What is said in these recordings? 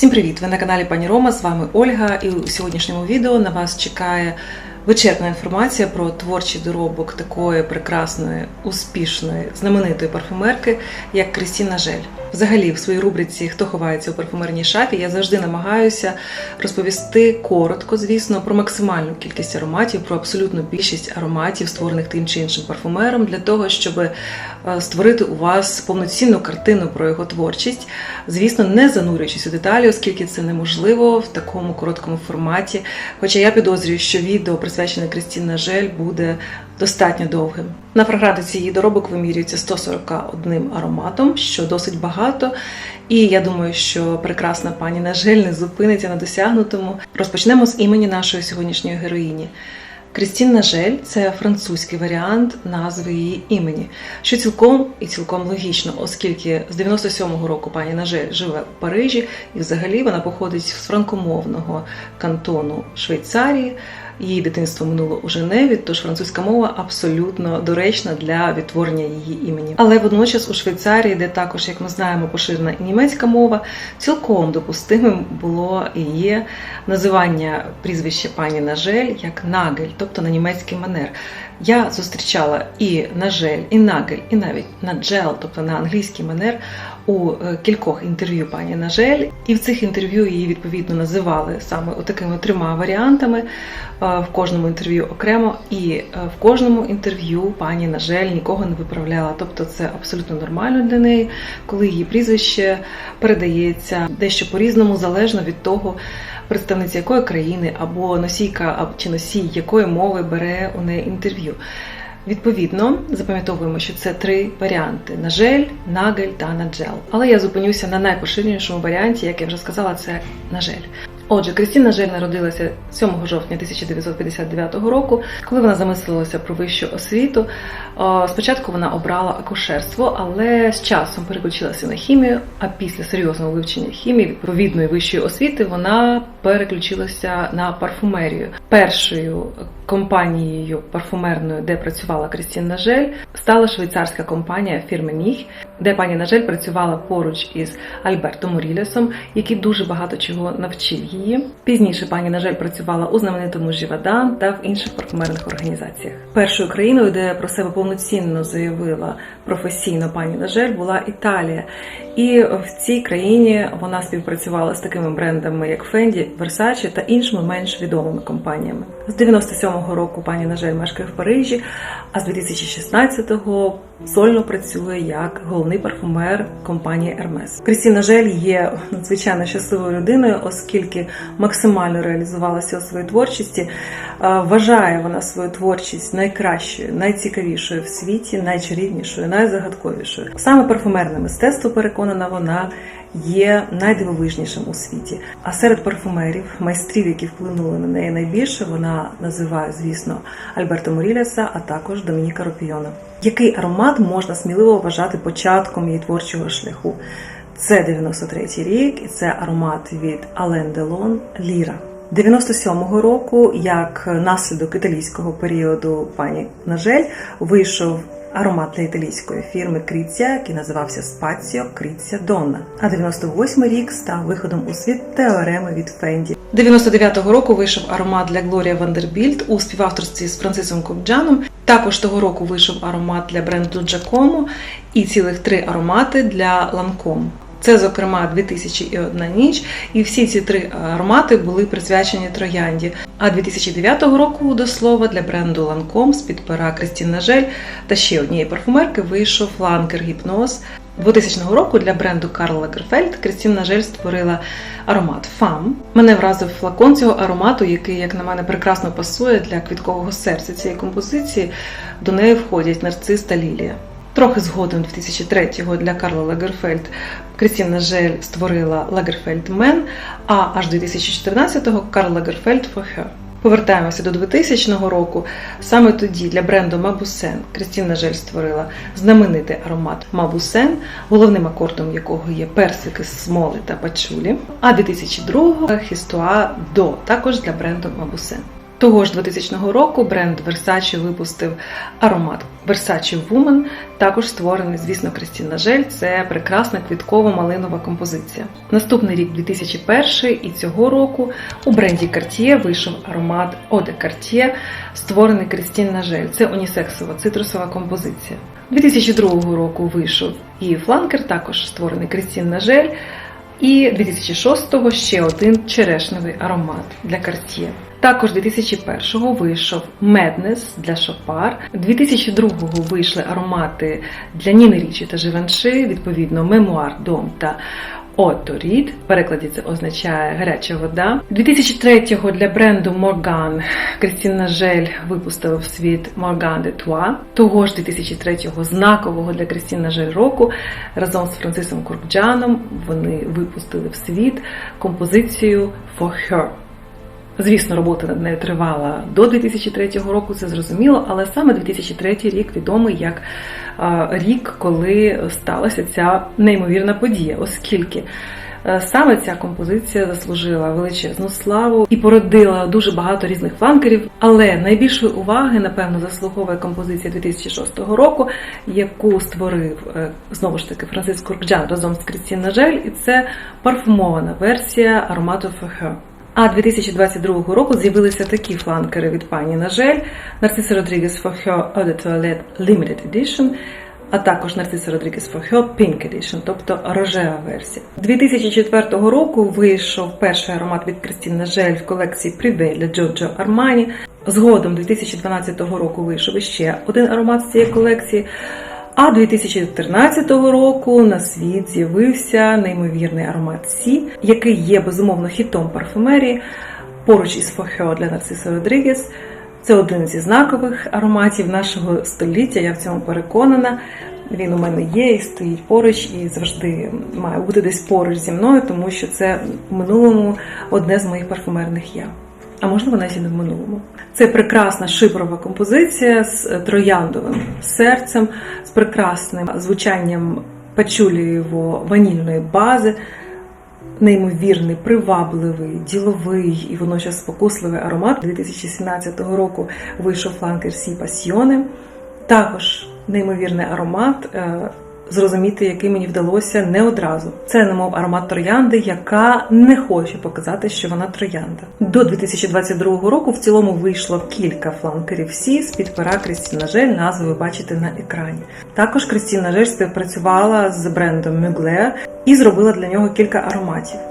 Всім привіт! Ви на каналі Пані Рома. З вами Ольга, і у сьогоднішньому відео на вас чекає вичерпна інформація про творчий доробок такої прекрасної, успішної, знаменитої парфюмерки, як Крістіна Жель. Взагалі, в своїй рубриці Хто ховається у парфумерній шафі я завжди намагаюся розповісти коротко, звісно, про максимальну кількість ароматів, про абсолютну більшість ароматів, створених тим чи іншим парфумером, для того, щоб е, створити у вас повноцінну картину про його творчість. Звісно, не занурюючись у деталі, оскільки це неможливо в такому короткому форматі. Хоча я підозрюю, що відео присвячене Крістіна Жель буде достатньо довгим. На фрагрантиці її доробок вимірюється 141 ароматом, що досить багато. І я думаю, що прекрасна пані на жаль не зупиниться на досягнутому. Розпочнемо з імені нашої сьогоднішньої героїні. Крістін Нажель це французький варіант назви її імені, що цілком і цілком логічно, оскільки з 97-го року пані Нажель живе в Парижі, і взагалі вона походить з франкомовного кантону Швейцарії. Її дитинство минуло у Женеві, тож французька мова абсолютно доречна для відтворення її імені. Але водночас у Швейцарії, де також, як ми знаємо, поширена і німецька мова, цілком допустимим було і є називання прізвища пані Нажель як Нагель, тобто на німецький манер. Я зустрічала і Нажель, і Нагель, і навіть Наджел, тобто на англійський манер у е, кількох інтерв'ю пані Нажель, і в цих інтерв'ю її відповідно називали саме такими трьома варіантами е, в кожному інтерв'ю окремо, і е, в кожному інтерв'ю пані Нажель нікого не виправляла. Тобто це абсолютно нормально для неї, коли її прізвище передається дещо по-різному, залежно від того. Представниця якої країни або носійка чи носій якої мови бере у неї інтерв'ю. Відповідно, запам'ятовуємо, що це три варіанти: нажель, нагель та наджел. Але я зупинюся на найпоширенішому варіанті, як я вже сказала, це нажель. Отже, Крістіна Жель народилася 7 жовтня 1959 року. Коли вона замислилася про вищу освіту, спочатку вона обрала акушерство, але з часом переключилася на хімію. А після серйозного вивчення хімії відповідної вищої освіти вона переключилася на парфумерію. Першою компанією парфумерною, де працювала Крістіна Жель, стала швейцарська компанія фірми Міх, де пані Нажель працювала поруч із Альбертом Морілесом, який дуже багато чого навчив її. Пізніше пані Нажель працювала у знаменитому Живадан та в інших парфумерних організаціях. Першою країною, де про себе повноцінно заявила професійно пані Нажель, була Італія. І в цій країні вона співпрацювала з такими брендами, як Fendi, Versace та іншими менш відомими компаніями. З 97-го року пані Нажель мешкає в Парижі, а з 2016-го сольно працює як головний парфумер компанії Hermes. Крістіна Жель є надзвичайно щасливою людиною, оскільки максимально реалізувалася у своїй творчості. Вважає вона свою творчість найкращою, найцікавішою в світі, найчарівнішою, найзагадковішою. Саме парфумерне мистецтво переконана вона є найдивовижнішим у світі. А серед парфумерів, майстрів, які вплинули на неї найбільше, вона називає, звісно, Альберто Моріляса, а також Домініка Ропіона. Який аромат можна сміливо вважати початком її творчого шляху? Це 93-й рік, і це аромат від Ален Делон Ліра. 97-го року, як наслідок італійського періоду пані Нажель, вийшов аромат для італійської фірми Кріця, який називався Спаціо Кріця Донна. А 98-й рік став виходом у світ теореми від Фенді. 99-го року вийшов аромат для Глорія Вандербільд у співавторстві з Францисом Кобджаном. Також того року вийшов аромат для бренду Джакомо і цілих три аромати для Ланком. Це, зокрема, 2001 ніч, і всі ці три аромати були присвячені троянді. А 2009 року, до слова, для бренду Lancome з під пера Кристін Нажель та ще однієї парфумерки вийшов Ланкер Гіпноз. 2000 року для бренду Карл Лагерфельд Крістін Нажель створила аромат Фам. Мене вразив флакон цього аромату, який, як на мене, прекрасно пасує для квіткового серця цієї композиції. До неї входять нарцис та лілія. Трохи згодом 2003-го для Карла Лагерфельд Крістіна Жель створила Лагерфельд Мен, а аж 2014-го Карл Лагерфельд For Her. Повертаємося до 2000 року. Саме тоді для бренду Мабусен Крістіна Жель створила знаменитий аромат Мабусен, головним акордом якого є персики, смоли та пачулі. А 2002-го Хістуа До також для бренду Мабусен. Того ж 2000 року бренд Versace випустив аромат Versace Woman, також створений, звісно, Кристіна Жель. Це прекрасна квітково-малинова композиція. Наступний рік 2001 і цього року у бренді Cartier вийшов аромат Eau Cartier, створений Кристіна Жель. Це унісексова цитрусова композиція. 2002 року вийшов і фланкер, також створений Кристіна Жель. І 2006-го ще один черешневий аромат для Cartier. Також 2001-го вийшов Madness для Шопар. 2002-го вийшли аромати для Ніни Річі та Живанши, відповідно, Мемуар Дом та Оторід. В перекладі це означає гаряча вода. 2003-го для бренду Morgan Кристіна Жель випустила в світ Morgan de Toi. Того ж 2003-го знакового для Кристіна Жель року разом з Францисом Куркджаном вони випустили в світ композицію For Her. Звісно, робота над нею тривала до 2003 року, це зрозуміло, але саме 2003 рік відомий як рік, коли сталася ця неймовірна подія, оскільки е, саме ця композиція заслужила величезну славу і породила дуже багато різних фланкерів. Але найбільшої уваги, напевно, заслуговує композиція 2006 року, яку створив е, знову ж таки Франциск Куркджан разом з Крістін Нажель, і це парфумована версія аромату Фехе. А 2022 року з'явилися такі фланкери від пані Нажель, Нарциса Родрігес for Her Eau de Toilette Limited Edition, а також Нарциса Родрігес for Her Pink Edition, тобто рожева версія. 2004 року вийшов перший аромат від Кристін Нажель в колекції Privé для Giorgio Armani. Згодом 2012 року вийшов іще один аромат з цієї колекції. А 2014 року на світ з'явився неймовірний аромат Сі, який є безумовно хітом парфумерії поруч із Фохео для Нарциса Родрігес. Це один зі знакових ароматів нашого століття. Я в цьому переконана. Він у мене є і стоїть поруч, і завжди має бути десь поруч зі мною, тому що це в минулому одне з моїх парфумерних я а можливо навіть і не в минулому. Це прекрасна шипрова композиція з трояндовим серцем, з прекрасним звучанням пачулієво ванільної бази. Неймовірний, привабливий, діловий і водночас спокусливий аромат 2017 року вийшов фланкер Сі Пасьйоне. Також неймовірний аромат зрозуміти, який мені вдалося не одразу. Це немов аромат троянди, яка не хоче показати, що вона троянда. До 2022 року в цілому вийшло кілька фланкерів Сі з під пера Крістіна Жель, назви ви бачите на екрані. Також Крістіна Жель співпрацювала з брендом Mugler і зробила для нього кілька ароматів.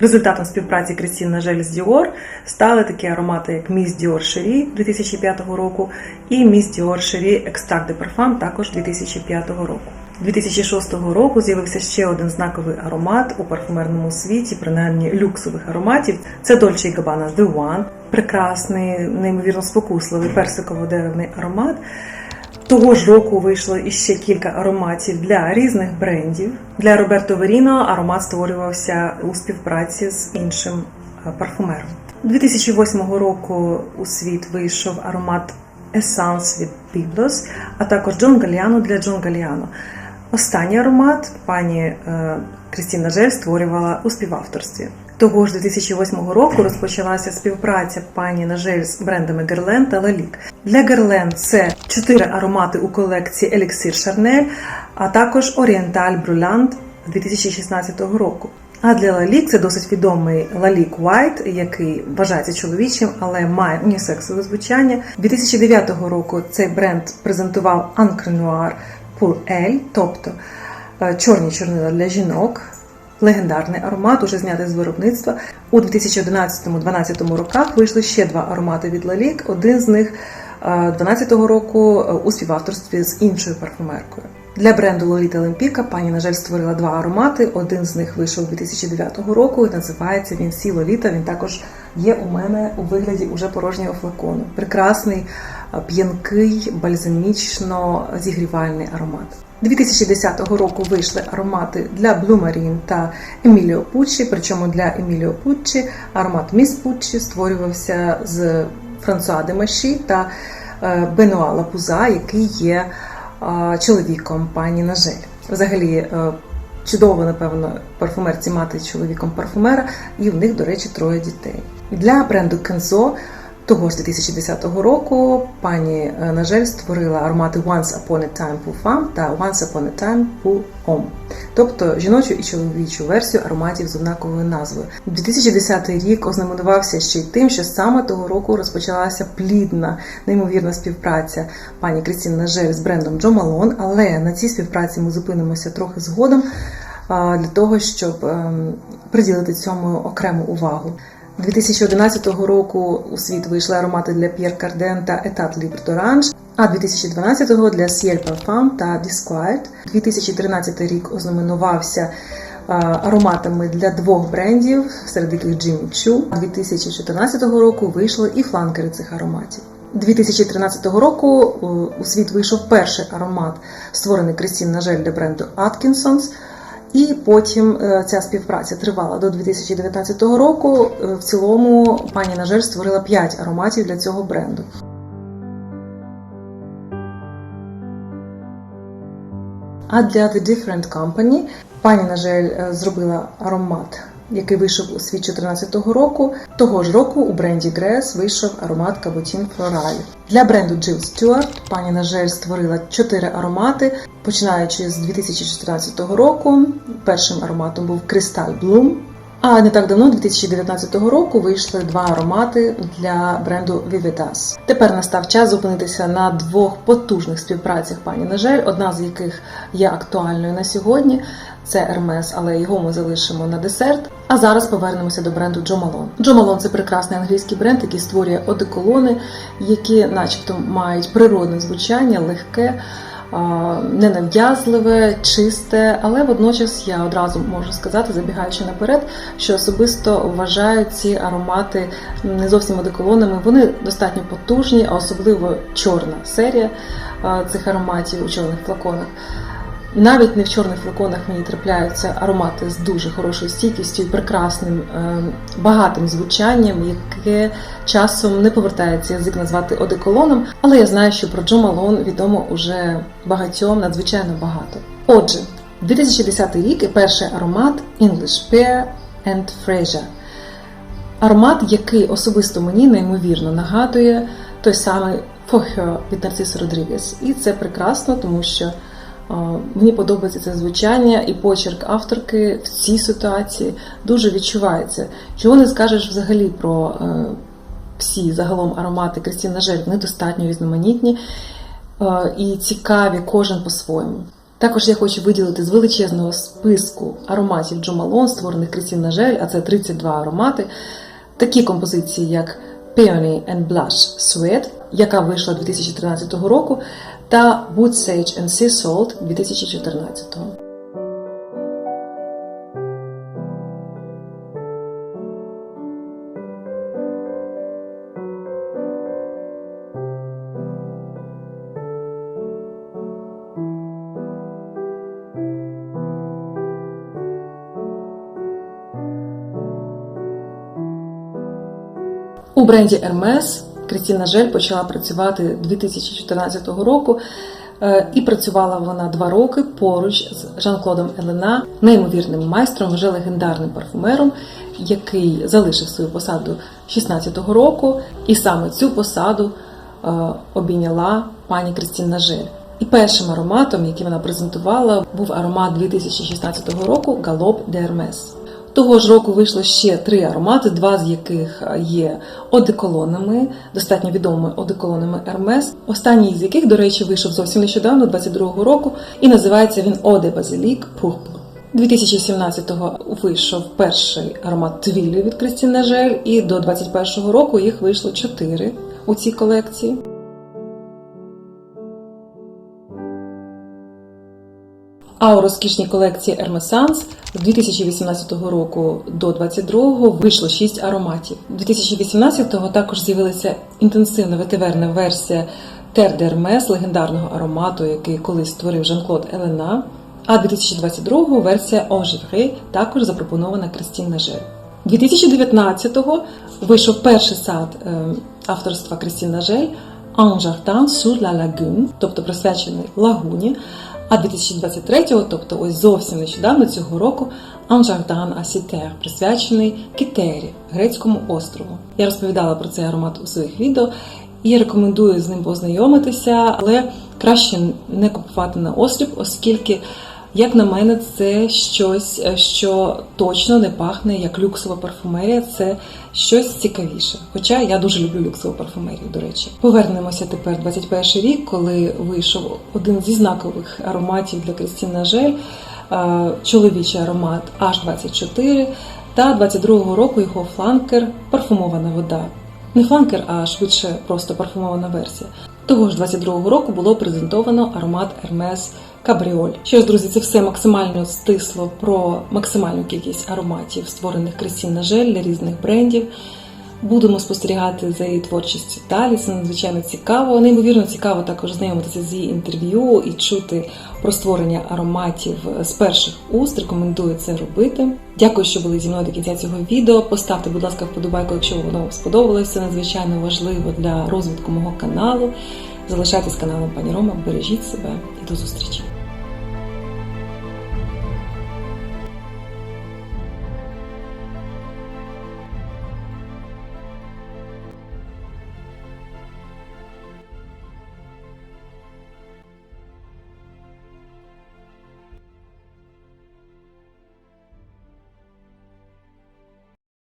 Результатом співпраці Крістіна Жель з Dior стали такі аромати, як Miss Dior Cherie 2005 року і Miss Dior Cherie Extract de Parfum також 2005 року. 2006 року з'явився ще один знаковий аромат у парфумерному світі, принаймні люксових ароматів. Це Dolce Gabbana The One, прекрасний, неймовірно спокусливий персиково-деревний аромат. Того ж року вийшло іще кілька ароматів для різних брендів. Для Роберто Веріно аромат створювався у співпраці з іншим е, парфумером. 2008 року у світ вийшов аромат Essence від Biblos, а також Джон Галіано для Джон Галіано. Останній аромат пані е, Крістіна Жель створювала у співавторстві. Того ж 2008 року розпочалася співпраця пані Нажель з брендами Guerlain та Lalique. Для Guerlain це чотири аромати у колекції Elixir Charnel, а також Oriental Brulant 2016 року. А для Lalique це досить відомий Lalique White, який вважається чоловічим, але має унісексове звучання. 2009 року цей бренд презентував Noir Pour Elle, тобто е, чорні чорнила для жінок легендарний аромат, уже знятий з виробництва. У 2011-2012 роках вийшли ще два аромати від Лалік. Один з них 2012 року у співавторстві з іншою парфумеркою. Для бренду Lolita Олімпіка пані, на жаль, створила два аромати. Один з них вийшов 2009 року і називається він Сі Лоліта. Він також є у мене у вигляді уже порожнього флакону. Прекрасний, п'янкий, бальзамічно зігрівальний аромат. 2010 року вийшли аромати для Marine та Еміліо Пуччі, причому для Еміліо Пуччі аромат Міс Пуччі створювався з Франсуа Демаші та е, Бенуа Лапуза, який є чоловіком пані Нажель. Взагалі, е, чудово, напевно, парфумерці мати чоловіком парфумера, і в них, до речі, троє дітей. Для бренду Kenzo того ж 2010 року пані е, Нажель створила аромати Once Upon a Time Pour Femme та Once Upon a Time Pour Homme, тобто жіночу і чоловічу версію ароматів з однаковою назвою. 2010 рік ознаменувався ще й тим, що саме того року розпочалася плідна, неймовірна співпраця пані Крістін Нажель з брендом Джо Малон, але на цій співпраці ми зупинимося трохи згодом для того, щоб ем, приділити цьому окрему увагу. 2011 року у світ вийшли аромати для Pierre Cardin та Etat Libre d'Orange, а 2012-го для Ciel Parfum та Disquiet. 2013 рік ознаменувався ароматами для двох брендів, серед яких Jimmy Choo. 2014 року вийшли і фланкери цих ароматів. 2013 року у- у світ вийшов перший аромат, створений Крістін Нажель для бренду Atkinsons. І потім е, ця співпраця тривала до 2019 року. Е, В цілому пані Нажель створила 5 ароматів для цього бренду. А для The Different Company пані Нажель е, зробила аромат, який вийшов у світ 2014 року. Того ж року у бренді Грес вийшов аромат Кабутін Флораль. Для бренду Jill Stewart пані Нажель створила чотири аромати, починаючи з 2014 року. Першим ароматом був Crystal Bloom. А не так давно, 2019 року, вийшли два аромати для бренду Vivitas. Тепер настав час зупинитися на двох потужних співпрацях пані Нажель, одна з яких є актуальною на сьогодні. Це Hermes, але його ми залишимо на десерт. А зараз повернемося до бренду Jo Malone. Jo Malone – це прекрасний англійський бренд, який створює одеколони, які, начебто, мають природне звучання, легке. Ненав'язливе, чисте, але водночас я одразу можу сказати, забігаючи наперед, що особисто вважаю ці аромати не зовсім одеколонами. Вони достатньо потужні, а особливо чорна серія цих ароматів у чорних флаконах. Навіть не в чорних флаконах мені трапляються аромати з дуже хорошою стійкістю і прекрасним е, багатим звучанням, яке часом не повертається язик назвати одеколоном, але я знаю, що про Джо Малон відомо уже багатьом надзвичайно багато. Отже, 2010 рік і перший аромат English Pear and Fraser. Аромат, який особисто мені неймовірно нагадує той самий For від Нарциси Родрігес. І це прекрасно, тому що Мені подобається це звучання і почерк авторки в цій ситуації дуже відчувається. Чого не скажеш взагалі про е, всі загалом аромати Крістін Нажель, вони достатньо різноманітні е, і цікаві кожен по-своєму. Також я хочу виділити з величезного списку ароматів Джо Малон, створених Крістін Нажель, а це 32 аромати, такі композиції, як Peony and Blush Sweat, яка вийшла 2013 року, та Wood Sage and Sea Salt 2014. У бренді Hermes Крістіна Жель почала працювати 2014 року. е, І працювала вона два роки поруч з Жан-Клодом Елена, неймовірним майстром, вже легендарним парфумером, який залишив свою посаду 16-го року, і саме цю посаду е, обійняла пані Крістіна Жель. І першим ароматом, який вона презентувала, був аромат 2016 року Галоп де Hermes. Того ж року вийшло ще три аромати, два з яких є одеколонами, достатньо відомими одеколонами Hermes. Останній з яких, до речі, вийшов зовсім нещодавно, 22-го року, і називається він Оде Базилік Purple. 2017-го вийшов перший аромат Твілі від Кристін Жель, і до 21-го року їх вийшло чотири у цій колекції. А у розкішній колекції Hermesans з 2018 року до 2022 вийшло 6 ароматів. 2018-го також з'явилася інтенсивна ветиверна версія Terre d'Hermes, легендарного аромату, який колись створив Жан-Клод Елена. А 2022-го версія Ongivry також запропонована Кристін Нажель. 2019-го вийшов перший сад е, авторства Кристін Нажель jardin sur la lagune, тобто присвячений лагуні. А 2023-го, тобто ось зовсім нещодавно цього року, Анжардан Асітер, присвячений Кітері, грецькому острову. Я розповідала про цей аромат у своїх відео і рекомендую з ним познайомитися, але краще не купувати на осліп, оскільки, як на мене, це щось, е, що точно не пахне як люксова парфумерія, це щось цікавіше. Хоча я дуже люблю люксову парфумерію, до речі. Повернемося тепер 21 рік, коли вийшов один зі знакових ароматів для Крістіна Жель, е, чоловічий аромат H24, та 22-го року його фланкер парфумована вода. Не фланкер, а швидше просто парфумована версія. Того ж 22-го року було презентовано аромат Hermes Cabriol. Що ж, друзі, це все максимально стисло про максимальну кількість ароматів, створених Крістін Нажель для різних брендів. Будемо спостерігати за її творчістю далі. Це надзвичайно цікаво. Неймовірно цікаво також знайомитися з її інтерв'ю і чути про створення ароматів з перших уст. Рекомендую це робити. Дякую, що були зі мною до кінця цього відео. Поставте, будь ласка, вподобайку, якщо воно вам сподобалося. Це надзвичайно важливо для розвитку мого каналу. Залишайтесь каналом пані Рома, бережіть себе і до зустрічі.